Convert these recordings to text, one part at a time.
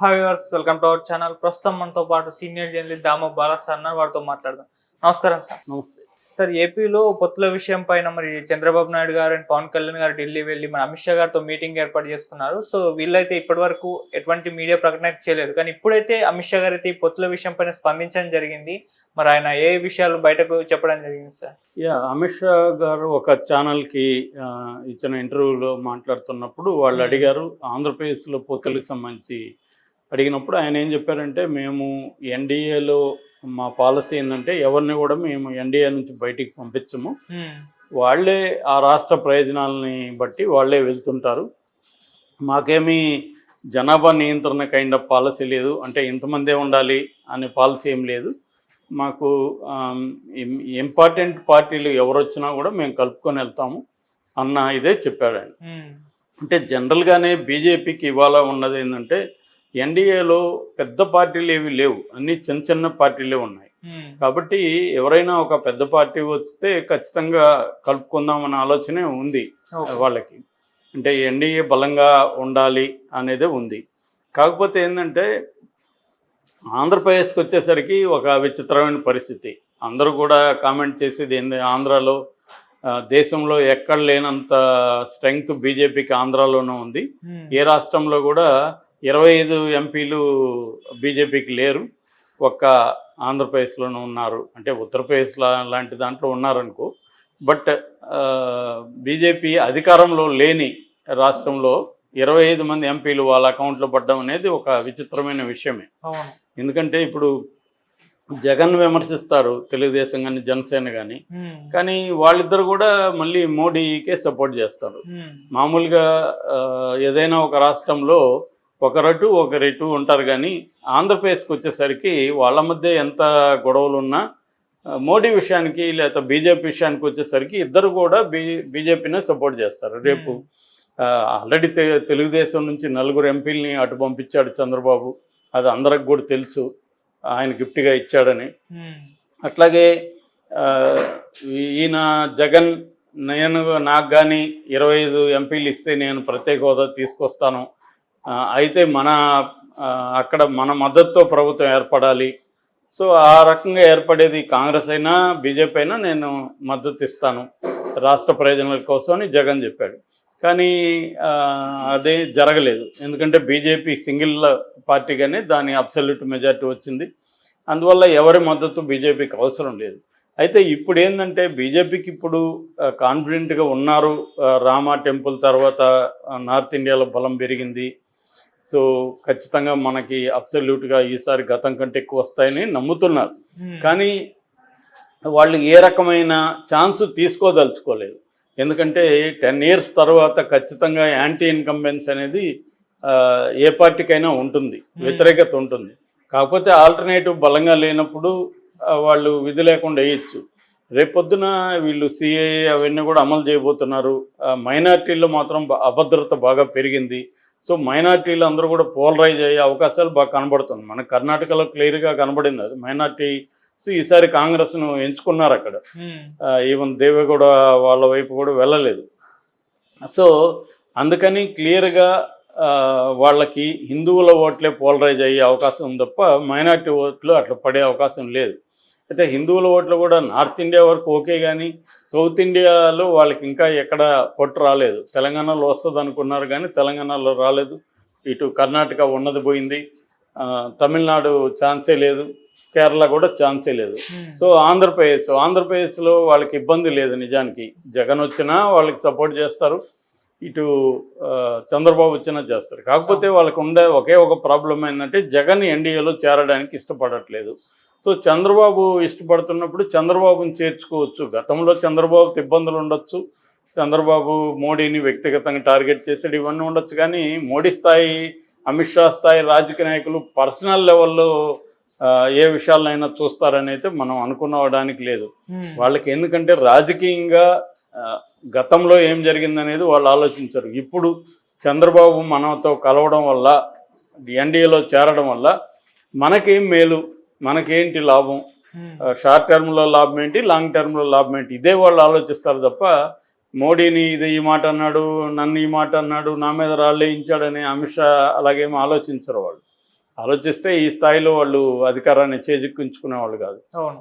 Hi వర్స్ welcome to our channel ప్రస్తుతం మనతో పాటు senior journalist Damo Bala sir అన్నారు వారితో మాట్లాడదాం. నమస్కారం సార్. నమస్తే. సార్ ఏపీలో పొత్తుల విషయం పైన మరి చంద్రబాబు నాయుడు గారు అండ్ పవన్ కళ్యాణ్ గారు ఢిల్లీ వెళ్ళి మన అమిత్ షా గారితో మీటింగ్ ఏర్పాటు చేసుకున్నారు. సో వీళ్ళైతే ఇప్పటి వరకు ఎటువంటి మీడియా ప్రకటన అయితే చేయలేదు. కానీ ఇప్పుడైతే అమిత్ షా గారు అయితే ఈ పొత్తుల విషయం పైన స్పందించడం జరిగింది. మరి ఆయన ఏ విషయాలు బయటకు చెప్పడం జరిగింది సార్? యా అమిత్ షా గారు ఒక ఛానల్కి ఇచ్చిన ఇంటర్వ్యూలో మాట్లాడుతున్నప్పుడు వాళ్ళు Hmm. అడిగారు ఆంధ్రప్రదేశ్లో పొత్తులకు సంబంధించి అడిగినప్పుడు ఆయన ఏం చెప్పారంటే మేము ఎన్డీఏలో మా పాలసీ ఏంటంటే ఎవరిని కూడా మేము ఎన్డీఏ నుంచి బయటికి పంపించము. వాళ్ళే ఆ రాష్ట్ర ప్రయోజనాలని బట్టి వాళ్ళే వెళ్తుంటారు. మాకేమీ జనాభా నియంత్రణ కైండ్ ఆఫ్ పాలసీ లేదు. అంటే ఇంతమందే ఉండాలి అనే పాలసీ ఏం లేదు. మాకు ఇంపార్టెంట్ పార్టీలు ఎవరు వచ్చినా కూడా మేము కలుపుకొని వెళ్తాము అన్న ఇదే చెప్పాడు ఆయన. అంటే జనరల్గానే బీజేపీకి ఇవాళ ఉన్నది ఏంటంటే ఎన్డీఏలో పెద్ద పార్టీలు ఏవి లేవు అన్నీ చిన్న చిన్న పార్టీలే ఉన్నాయి. కాబట్టి ఎవరైనా ఒక పెద్ద పార్టీ వస్తే ఖచ్చితంగా కలుపుకుందాం అనే ఆలోచనే ఉంది. వాళ్ళకి అంటే ఎన్డీఏ బలంగా ఉండాలి అనేదే ఉంది కాకపోతే ఏంటంటే ఆంధ్రప్రదేశ్కి వచ్చేసరికి ఒక విచిత్రమైన పరిస్థితి అందరూ కూడా కామెంట్ చేసేది ఏంది ఆంధ్రాలో దేశంలో ఎక్కడ లేనంత స్ట్రెంగ్త్ బీజేపీకి ఆంధ్రాలోనూ ఉంది. ఏ రాష్ట్రంలో కూడా ఇరవై ఐదు ఎంపీలు బీజేపీకి లేరు. ఒక్క ఆంధ్రప్రదేశ్లోనూ ఉన్నారు. అంటే ఉత్తరప్రదేశ్ లా- లాంటి దాంట్లో ఉన్నారనుకో. బట్ బీజేపీ అధికారంలో లేని రాష్ట్రంలో ఇరవై ఐదు మంది ఎంపీలు వాళ్ళ అకౌంట్లో పడ్డం అనేది ఒక విచిత్రమైన విషయమే. ఎందుకంటే ఇప్పుడు జగన్ విమర్శిస్తారు తెలుగుదేశం కానీ జనసేన కానీ. కానీ వాళ్ళిద్దరు కూడా మళ్ళీ మోడీకే సపోర్ట్ చేస్తారు. మామూలుగా ఏదైనా ఒక రాష్ట్రంలో ఒకరటు ఒకరిటు ఉంటారు కానీ ఆంధ్రప్రదేశ్కి వచ్చేసరికి వాళ్ళ మధ్య ఎంత గొడవలు ఉన్నా మోడీ విషయానికి లేకపోతే బీజేపీ విషయానికి వచ్చేసరికి ఇద్దరు కూడా బీ బీజేపీనే సపోర్ట్ చేస్తారు. రేపు ఆల్రెడీ తె తెలుగుదేశం నుంచి నలుగురు ఎంపీలని అటు పంపించాడు చంద్రబాబు. అది అందరికి కూడా తెలుసు. ఆయన గిఫ్ట్గా ఇచ్చాడని. అట్లాగే ఈయన జగన్ నేను నాకు కానీ ఇరవై ఐదు ఎంపీలు ఇస్తే నేను ప్రత్యేక హోదా తీసుకొస్తాను. అయితే మన అక్కడ మన మద్దతుతో ప్రభుత్వం ఏర్పడాలి. సో ఆ రకంగా ఏర్పడేది కాంగ్రెస్ అయినా బీజేపీ అయినా నేను మద్దతు ఇస్తాను. రాష్ట్ర ప్రయోజనాల కోసం అని జగన్ చెప్పాడు. కానీ అదే జరగలేదు. ఎందుకంటే బీజేపీ సింగిల్ పార్టీగానే దాని అబ్సల్యూట్ మెజార్టీ వచ్చింది. అందువల్ల ఎవరి మద్దతు బీజేపీకి అవసరం లేదు. అయితే ఇప్పుడు ఏంటంటే బీజేపీకి ఇప్పుడు కాన్ఫిడెంట్గా ఉన్నారు. రామా టెంపుల్ తర్వాత నార్త్ ఇండియాలో బలం పెరిగింది. సో ఖచ్చితంగా మనకి అబ్సల్యూట్గా ఈసారి గతం కంటే ఎక్కువ వస్తాయని నమ్ముతున్నారు. హ్మ్. కానీ వాళ్ళు ఏ రకమైన ఛాన్స్ తీసుకోదలుచుకోలేదు. ఎందుకంటే టెన్ ఇయర్స్ తర్వాత ఖచ్చితంగా యాంటీ ఇన్కంబెన్స్ అనేది ఏ పార్టీకైనా ఉంటుంది వ్యతిరేకత ఉంటుంది. కాకపోతే ఆల్టర్నేటివ్ బలంగా లేనప్పుడు వాళ్ళు విధి లేకుండా వేయచ్చు. రేపొద్దున వీళ్ళు సిఏఏ అవన్నీ కూడా అమలు చేయబోతున్నారు. మైనార్టీల్లో మాత్రం అభద్రత బాగా పెరిగింది. సో మైనార్టీలు అందరూ కూడా పోలరైజ్ అయ్యే అవకాశాలు బాగా కనబడుతుంది. మన కర్ణాటకలో క్లియర్గా కనబడింది అది. మైనార్టీస్ ఈసారి కాంగ్రెస్ను ఎంచుకున్నారు అక్కడ. ఈవెన్ దేవేగౌడ వాళ్ళ వైపు కూడా వెళ్ళలేదు. సో అందుకని క్లియర్గా వాళ్ళకి హిందువుల ఓట్లే పోలరైజ్ అయ్యే అవకాశం ఉంది తప్ప మైనార్టీ ఓట్లు అట్లా పడే అవకాశం లేదు. అయితే హిందువుల ఓట్లు కూడా నార్త్ ఇండియా వరకు ఓకే కానీ సౌత్ ఇండియాలో వాళ్ళకి ఇంకా ఎక్కడ పొట్టు రాలేదు. తెలంగాణలో వస్తుంది అనుకున్నారు కానీ తెలంగాణలో రాలేదు. ఇటు కర్ణాటక ఉన్నది పోయింది. తమిళనాడు ఛాన్సే లేదు. కేరళ కూడా ఛాన్సే లేదు. హ్మ్. సో ఆంధ్రప్రదేశ్ ఆంధ్రప్రదేశ్లో వాళ్ళకి ఇబ్బంది లేదు నిజానికి. జగన్ వచ్చినా వాళ్ళకి సపోర్ట్ చేస్తారు. ఇటు చంద్రబాబు వచ్చినా చేస్తారు. కాకపోతే వాళ్ళకి ఉండే ఒకే ఒక ప్రాబ్లం ఏంటంటే జగన్ ఎన్డీఏలో చేరడానికి ఇష్టపడట్లేదు. సో చంద్రబాబు ఇష్టపడుతున్నప్పుడు చంద్రబాబుని చేర్చుకోవచ్చు. గతంలో చంద్రబాబుతో ఇబ్బందులు ఉండొచ్చు. చంద్రబాబు మోడీని వ్యక్తిగతంగా టార్గెట్ చేసాడు ఇవన్నీ ఉండొచ్చు. కానీ మోడీ స్థాయి అమిత్ షా స్థాయి రాజకీయ నాయకులు పర్సనల్ లెవెల్లో ఏ విషయాలైనా చూస్తారని అయితే మనం అనుకునవడానికి లేదు. వాళ్ళకి ఎందుకంటే రాజకీయంగా గతంలో ఏం జరిగిందనేది వాళ్ళు ఆలోచించరు. ఇప్పుడు చంద్రబాబు మనతో కలవడం వల్ల ఎన్డీఏలో చేరడం వల్ల మనకేం మేలు? మనకేంటి లాభం. షార్ట్ టర్మ్లో లాభం ఏంటి? లాంగ్ టర్మ్లో లాభం ఏంటి? ఇదే వాళ్ళు ఆలోచిస్తారు తప్ప మోడీని ఇది ఈ మాట అన్నాడు నన్ను ఈ మాట అన్నాడు నా మీద రాళ్ళేయించాడని అమిత్ షా అలాగేమో ఆలోచించరు వాళ్ళు. ఆలోచిస్తే ఈ స్థాయిలో వాళ్ళు అధికారాన్ని చేజిక్కించుకునే వాళ్ళు కాదు. అవును.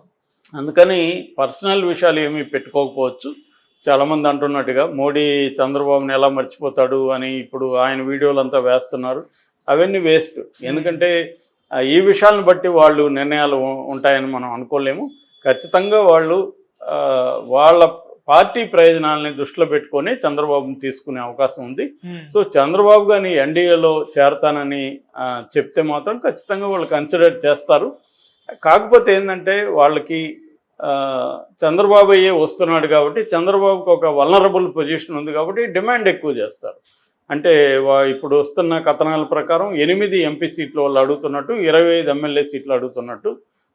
అందుకని పర్సనల్ విషయాలు ఏమీ పెట్టుకోకపోవచ్చు. చాలామంది అంటున్నట్టుగా మోడీ చంద్రబాబుని ఎలా మర్చిపోతాడు అని ఇప్పుడు ఆయన వీడియోలు అంతా వేస్తున్నారు. అవన్నీ వేస్ట్. ఎందుకంటే ఈ విషయాలను బట్టి వాళ్ళు నిర్ణయాలు ఉంటాయని మనం అనుకోలేము. ఖచ్చితంగా వాళ్ళు వాళ్ళ పార్టీ ప్రయోజనాలని దృష్టిలో పెట్టుకొని చంద్రబాబుని తీసుకునే అవకాశం ఉంది. ఉమ్. సో చంద్రబాబు గారిని ఎన్డీఏలో చేరతానని చెప్తే మాత్రం ఖచ్చితంగా వాళ్ళు కన్సిడర్ చేస్తారు. కాకపోతే ఏంటంటే వాళ్ళకి చంద్రబాబు అయ్యే వస్తున్నాడు కాబట్టి చంద్రబాబుకి ఒక వలనరబుల్ పొజిషన్ ఉంది కాబట్టి డిమాండ్ ఎక్కువ చేస్తారు. అంటే ఇప్పుడు వస్తున్న కథనాల ప్రకారం ఎనిమిది ఎంపీ సీట్లు వాళ్ళు అడుగుతున్నట్టు ఇరవై ఐదు ఎమ్మెల్యే సీట్లు అడుగుతున్నట్టు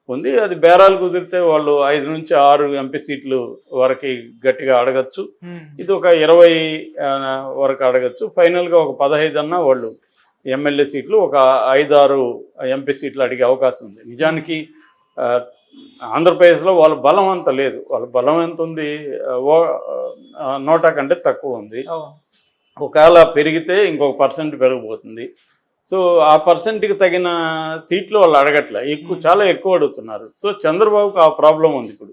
ఉంది. అది బేరాలు కుదిరితే వాళ్ళు ఐదు నుంచి ఆరు ఎంపీ సీట్లు వరకు గట్టిగా అడగచ్చు. ఇది ఒక ఇరవై వరకు అడగచ్చు. ఫైనల్గా ఒక పదహైదు అన్న వాళ్ళు ఎమ్మెల్యే సీట్లు ఒక ఐదు ఆరు ఎంపీ సీట్లు అడిగే అవకాశం ఉంది. నిజానికి ఆంధ్రప్రదేశ్లో వాళ్ళ బలం అంత లేదు. వాళ్ళ బలం ఎంత ఉంది? నోటా కంటే తక్కువ ఉంది. ఒకవేళ పెరిగితే ఇంకొక పర్సెంట్ పెరిగిపోతుంది. సో ఆ పర్సెంట్కి తగిన సీట్లు వాళ్ళు అడగట్లే. ఎక్కువ చాలా ఎక్కువ అడుగుతున్నారు. సో చంద్రబాబుకి ఆ ప్రాబ్లం ఉంది ఇప్పుడు.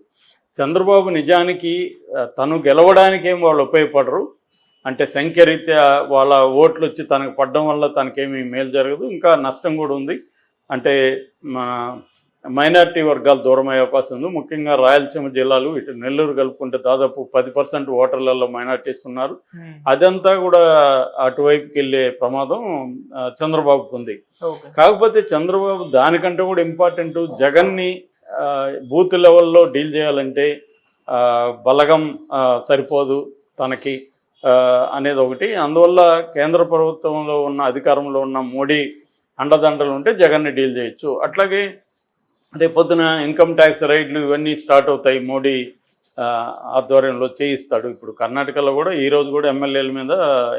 చంద్రబాబు నిజానికి తను గెలవడానికి ఏం వాళ్ళు ఉపయోగపడరు. అంటే సంఖ్యరీత్యా వాళ్ళ ఓట్లు వచ్చి తనకు పడడం వల్ల తనకేమీ మేలు జరగదు. ఇంకా నష్టం కూడా ఉంది. అంటే మా మైనారిటీ వర్గాలు దూరం అయ్యే అవకాశం ఉంది. ముఖ్యంగా రాయలసీమ జిల్లాలు ఇటు నెల్లూరు కలుపుకుంటే దాదాపు పది పర్సెంట్ ఓటర్లలో మైనారిటీస్ ఉన్నారు. ఉమ్. అదంతా కూడా అటువైపుకి వెళ్ళే ప్రమాదం చంద్రబాబుకు ఉంది. కాకపోతే చంద్రబాబు దానికంటే కూడా ఇంపార్టెంట్ జగన్ని బూత్ లెవెల్లో డీల్ చేయాలంటే బలగం సరిపోదు తనకి అనేది ఒకటి. అందువల్ల కేంద్ర ప్రభుత్వంలో ఉన్న అధికారంలో ఉన్న మోడీ అండదండలు ఉంటే జగన్ని డీల్ చేయొచ్చు. అట్లాగే రేపు పొద్దున ఇన్కమ్ ట్యాక్స్ రైడ్లు ఇవన్నీ స్టార్ట్ అవుతాయి మోడీ ఆధ్వర్యంలో చేయిస్తాడు. ఇప్పుడు కర్ణాటకలో కూడా ఈ రోజు కూడా ఎమ్మెల్యేల మీద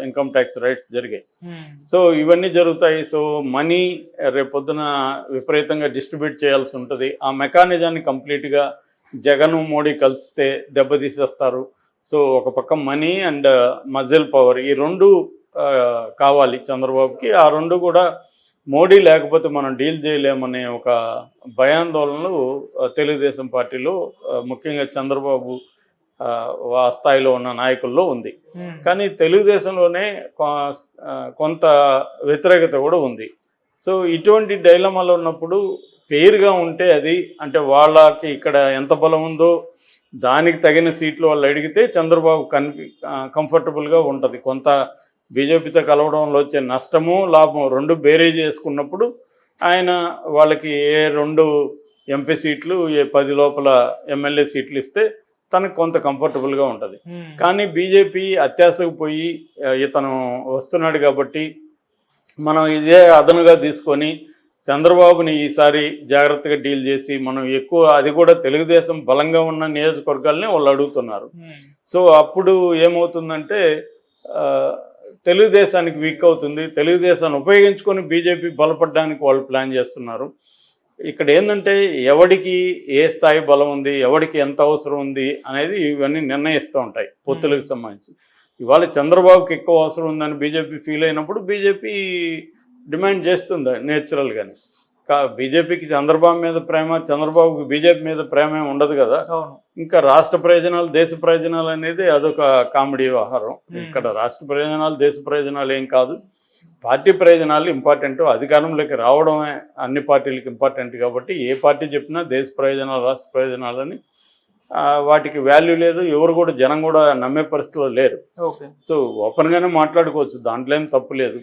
ఇన్కమ్ ట్యాక్స్ రైట్స్ జరిగాయి. ఉమ్. సో ఇవన్నీ జరుగుతాయి. సో మనీ రేపొద్దున విపరీతంగా డిస్ట్రిబ్యూట్ చేయాల్సి ఉంటుంది. ఆ మెకానిజాన్ని కంప్లీట్గా జగన్ మోడీ కలిస్తే దెబ్బతీసేస్తారు. సో ఒక పక్క మనీ అండ్ మజిల్ పవర్ ఈ రెండు కావాలి చంద్రబాబుకి. ఆ రెండు కూడా మోడీ లేకపోతే మనం డీల్ చేయలేమనే ఒక భయాందోళనలు తెలుగుదేశం పార్టీలో ముఖ్యంగా చంద్రబాబు ఆ, స్థాయిలో ఉన్న నాయకుల్లో ఉంది. కానీ తెలుగుదేశంలోనే కొంత వ్యతిరేకత కూడా ఉంది. సో ఇటువంటి డైలమాలో ఉన్నప్పుడు పేరుగా ఉంటే అది అంటే వాళ్ళకి ఇక్కడ ఎంత బలం ఉందో దానికి తగిన సీట్లు వాళ్ళు అడిగితే చంద్రబాబు కన్ఫి కంఫర్టబుల్గా ఉంటుంది. కొంత బీజేపీతో కలవడంలో వచ్చే నష్టము లాభం రెండు బేరేజ్ చేసుకున్నప్పుడు ఆయన వాళ్ళకి ఏ రెండు ఎంపీ సీట్లు ఏ పది లోపల ఎమ్మెల్యే సీట్లు ఇస్తే తనకు కొంత కంఫర్టబుల్గా ఉంటుంది. కానీ బీజేపీ అత్యాశకు పోయి ఇతను వస్తున్నాడు కాబట్టి మనం ఇదే అదనుగా తీసుకొని చంద్రబాబుని ఈసారి జాగ్రత్తగా డీల్ చేసి మనం ఎక్కువ అది కూడా తెలుగుదేశం బలంగా ఉన్న నియోజకవర్గాల్ని వాళ్ళు అడుగుతున్నారు. సో అప్పుడు ఏమవుతుందంటే తెలుగుదేశానికి వీక్ అవుతుంది. తెలుగుదేశాన్ని ఉపయోగించుకొని బీజేపీ బలపడడానికి వాళ్ళు ప్లాన్ చేస్తున్నారు. ఇక్కడ ఏంటంటే ఎవడికి ఏ స్థాయి బలం ఉంది ఎవడికి ఎంత అవసరం ఉంది అనేది ఇవన్నీ నిర్ణయిస్తూ ఉంటాయి పొత్తులకు సంబంధించి. ఇవాళ చంద్రబాబుకి ఎక్కువ అవసరం ఉందని బీజేపీ ఫీల్ అయినప్పుడు బీజేపీ డిమాండ్ చేస్తుంది నేచురల్గానే కా బీజేపీకి చంద్రబాబు మీద ప్రేమ చంద్రబాబుకి బీజేపీ మీద ప్రేమ ఉండదు కదా. అవును. ఇంకా రాష్ట్ర ప్రయోజనాలు దేశ ప్రయోజనాలు అనేది అదొక కామెడీ వ్యవహారం. ఇక్కడ రాష్ట్ర ప్రయోజనాలు దేశ ప్రయోజనాలు ఏం కాదు. పార్టీ ప్రయోజనాలు ఇంపార్టెంట్ అధికారంలోకి రావడమే అన్ని పార్టీలకు ఇంపార్టెంట్ కాబట్టి ఏ పార్టీ చెప్పినా దేశ ప్రయోజనాలు రాష్ట్ర ప్రయోజనాలని వాటికి వాల్యూ లేదు. ఎవరు కూడా జనం కూడా నమ్మే పరిస్థితిలో లేరు. సో ఓపెన్గానే మాట్లాడుకోవచ్చు. దాంట్లో ఏం తప్పు లేదు.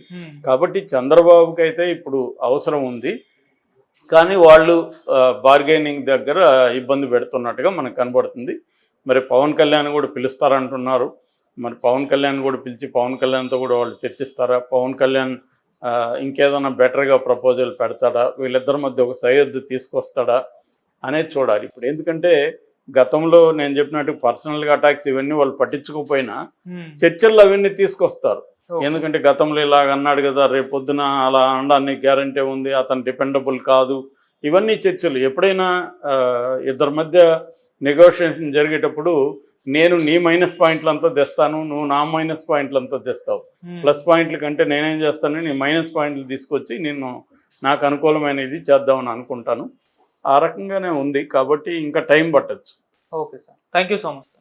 కాబట్టి చంద్రబాబుకి అయితే ఇప్పుడు అవసరం ఉంది. కానీ వాళ్ళు బార్గెనింగ్ దగ్గర ఇబ్బంది పెడుతున్నట్టుగా మనకు కనబడుతుంది. మరి పవన్ కళ్యాణ్ కూడా పిలుస్తారంటున్నారు. మరి పవన్ కళ్యాణ్ కూడా పిలిచి పవన్ కళ్యాణ్తో కూడా వాళ్ళు చర్చిస్తారా? పవన్ కళ్యాణ్ ఇంకేదైనా బెటర్గా ప్రపోజల్ పెడతాడా? వీళ్ళిద్దరి మధ్య ఒక సయోధ్య తీసుకొస్తాడా అనేది చూడాలి. ఇప్పుడు ఎందుకంటే గతంలో నేను చెప్పినట్టు పర్సనల్గా అటాక్స్ ఇవన్నీ వాళ్ళు పట్టించుకోకపోయినా. చర్చల్లో అవన్నీ తీసుకొస్తారు. ఎందుకంటే గతంలో ఇలాగ అన్నాడు కదా రేపు పొద్దున అలా అనడానికి గ్యారంటీ ఉంది అతను డిపెండబుల్ కాదు. ఇవన్నీ చర్చలు. ఎప్పుడైనా ఇద్దరి మధ్య నెగోషియేషన్ జరిగేటప్పుడు నేను నీ మైనస్ పాయింట్లంతా తెస్తాను నువ్వు నా మైనస్ పాయింట్లంతా తెస్తావు. ఉమ్. ప్లస్ పాయింట్ల కంటే నేనేం చేస్తాను నీ మైనస్ పాయింట్లు తీసుకొచ్చి నిన్ను నాకు అనుకూలమైనది చేద్దామని అనుకుంటాను. ఆ రకంగానే ఉంది కాబట్టి ఇంకా టైం పట్టచ్చు. Okay sir. Thank you so much